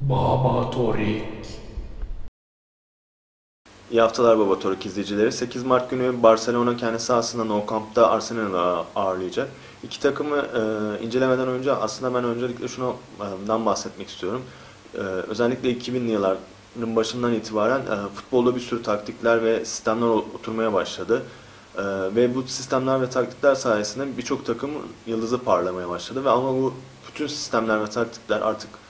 Baba Torik. İyi haftalar Baba Torik izleyicileri. 8 Mart günü Barcelona kendi sahasında Nou Camp'ta Arsenal'ı ağırlayacak. İki takımı e, incelemeden önce aslında ben öncelikle şundan bahsetmek istiyorum. E, özellikle 2000'li yılların başından itibaren e, futbolda bir sürü taktikler ve sistemler oturmaya başladı. E, ve bu sistemler ve taktikler sayesinde birçok takımın yıldızı parlamaya başladı. Ve ama bu bütün sistemler ve taktikler artık e,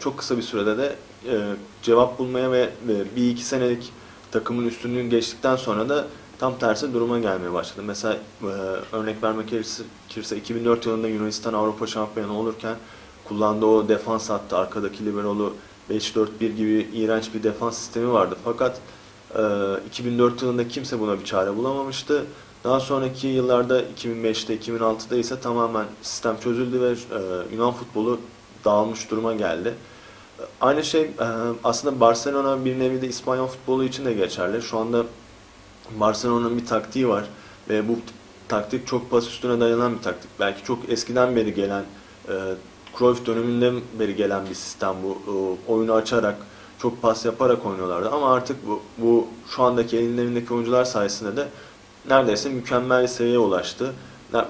çok kısa bir sürede de e, cevap bulmaya ve e, bir iki senelik takımın üstünlüğünü geçtikten sonra da tam tersi duruma gelmeye başladı. Mesela e, örnek vermek gerekirse 2004 yılında Yunanistan Avrupa Şampiyonu olurken kullandığı o defans hattı arkadaki liberolu 5-4-1 gibi iğrenç bir defans sistemi vardı. Fakat e, 2004 yılında kimse buna bir çare bulamamıştı. Daha sonraki yıllarda 2005'te 2006'da ise tamamen sistem çözüldü ve Yunan futbolu dağılmış duruma geldi. Aynı şey e, aslında Barcelona bir nevi de İspanyol futbolu için de geçerli. Şu anda Barcelona'nın bir taktiği var ve bu taktik çok pas üstüne dayanan bir taktik. Belki çok eskiden beri gelen, e, Cruyff döneminden beri gelen bir sistem bu. Oyunu açarak, çok pas yaparak oynuyorlardı ama artık bu, bu şu andaki ellerindeki oyuncular sayesinde de neredeyse mükemmel bir seviyeye ulaştı.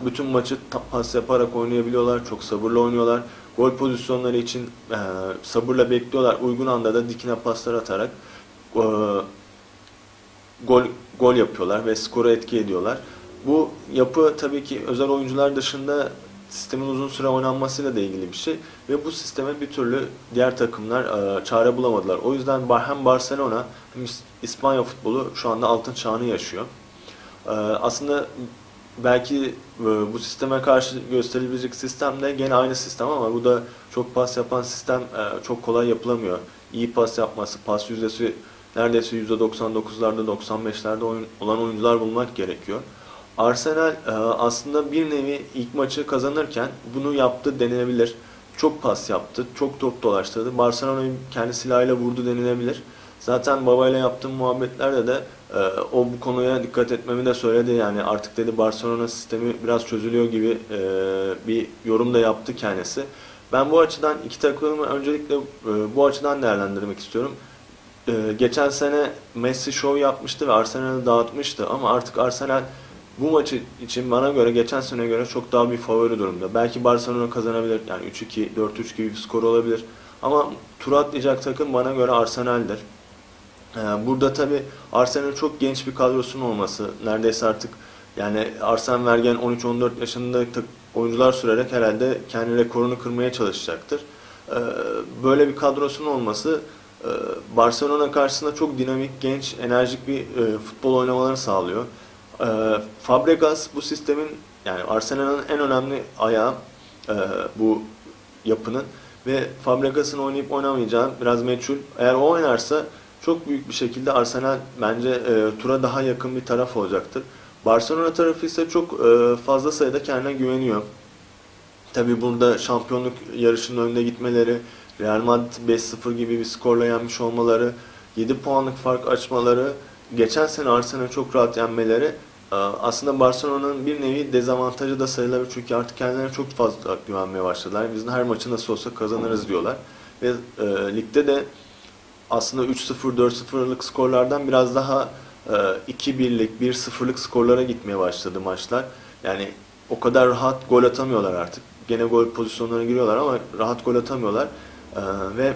Bütün maçı pas yaparak oynayabiliyorlar, çok sabırlı oynuyorlar. Gol pozisyonları için e, sabırla bekliyorlar. Uygun anda da dikine paslar atarak e, gol gol yapıyorlar ve skoru etki ediyorlar. Bu yapı tabii ki özel oyuncular dışında sistemin uzun süre oynanmasıyla da ilgili bir şey ve bu sisteme bir türlü diğer takımlar e, çare bulamadılar. O yüzden hem Barcelona hem İspanya futbolu şu anda altın çağını yaşıyor. E, aslında belki e, bu sisteme karşı gösterilebilecek sistem de gene aynı sistem ama bu da çok pas yapan sistem e, çok kolay yapılamıyor. İyi pas yapması, pas yüzdesi neredeyse %99'larda 95'lerde olan oyuncular bulmak gerekiyor. Arsenal e, aslında bir nevi ilk maçı kazanırken bunu yaptı denilebilir. Çok pas yaptı, çok top dolaştırdı. Barcelona'yı kendi silahıyla vurdu denilebilir. Zaten babayla yaptığım muhabbetlerde de e, o bu konuya dikkat etmemi de söyledi. Yani artık dedi Barcelona sistemi biraz çözülüyor gibi e, bir yorum da yaptı kendisi. Ben bu açıdan iki takımı öncelikle e, bu açıdan değerlendirmek istiyorum. E, geçen sene Messi show yapmıştı ve Arsenal'ı dağıtmıştı ama artık Arsenal bu maçı için bana göre geçen sene göre çok daha bir favori durumda. Belki Barcelona kazanabilir. Yani 3-2, 4-3 gibi bir skor olabilir. Ama tur atlayacak takım bana göre Arsenal'dir. Ee, burada tabi Arsenal'in çok genç bir kadrosunun olması neredeyse artık yani Arsene Wenger 13-14 yaşında oyuncular sürerek herhalde kendi rekorunu kırmaya çalışacaktır. Ee, böyle bir kadrosunun olması e, Barcelona karşısında çok dinamik, genç, enerjik bir e, futbol oynamalarını sağlıyor. Ee, Fabregas bu sistemin yani Arsenal'ın en önemli ayağı e, bu yapının ve Fabregas'ın oynayıp oynamayacağı biraz meçhul. Eğer o oynarsa çok büyük bir şekilde Arsenal bence e, tura daha yakın bir taraf olacaktır. Barcelona tarafı ise çok e, fazla sayıda kendine güveniyor. Tabi burada şampiyonluk yarışının önünde gitmeleri, Real Madrid 5-0 gibi bir skorla yenmiş olmaları, 7 puanlık fark açmaları, geçen sene Arsenal'ı çok rahat yenmeleri e, aslında Barcelona'nın bir nevi dezavantajı da sayılabilir çünkü artık kendilerine çok fazla güvenmeye başladılar. Biz her maçı nasıl olsa kazanırız diyorlar. Ve e, ligde de aslında 3-0, 4-0'lık skorlardan biraz daha 2-1'lik, e, 1-0'lık skorlara gitmeye başladı maçlar. Yani o kadar rahat gol atamıyorlar artık. Gene gol pozisyonlarına giriyorlar ama rahat gol atamıyorlar. E, ve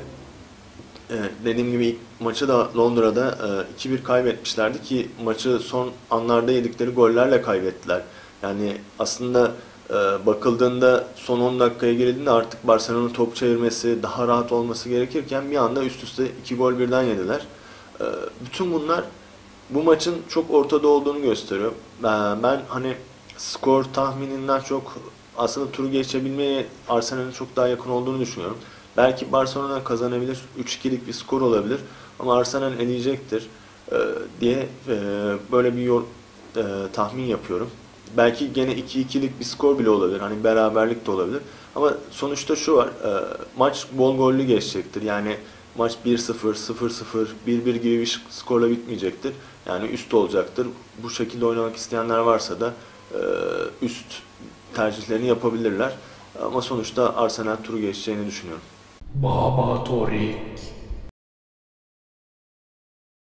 e, dediğim gibi ilk maçı da Londra'da 2-1 kaybetmişlerdi ki maçı son anlarda yedikleri gollerle kaybettiler. Yani aslında bakıldığında son 10 dakikaya girildiğinde artık Barcelona'nın top çevirmesi, daha rahat olması gerekirken bir anda üst üste 2 gol birden yediler. Ee, bütün bunlar bu maçın çok ortada olduğunu gösteriyor. Ben, ben hani skor tahmininden çok aslında turu geçebilmeye Arsenal'in çok daha yakın olduğunu düşünüyorum. Belki Barcelona kazanabilir, 3-2'lik bir skor olabilir ama Arsenal eleyecektir diye e, böyle bir e, tahmin yapıyorum. Belki gene 2-2'lik bir skor bile olabilir. Hani beraberlik de olabilir. Ama sonuçta şu var. E, maç bol gollü geçecektir. Yani maç 1-0, 0-0, 1-1 gibi bir skorla bitmeyecektir. Yani üst olacaktır. Bu şekilde oynamak isteyenler varsa da e, üst tercihlerini yapabilirler. Ama sonuçta Arsenal turu geçeceğini düşünüyorum. Baba Torik.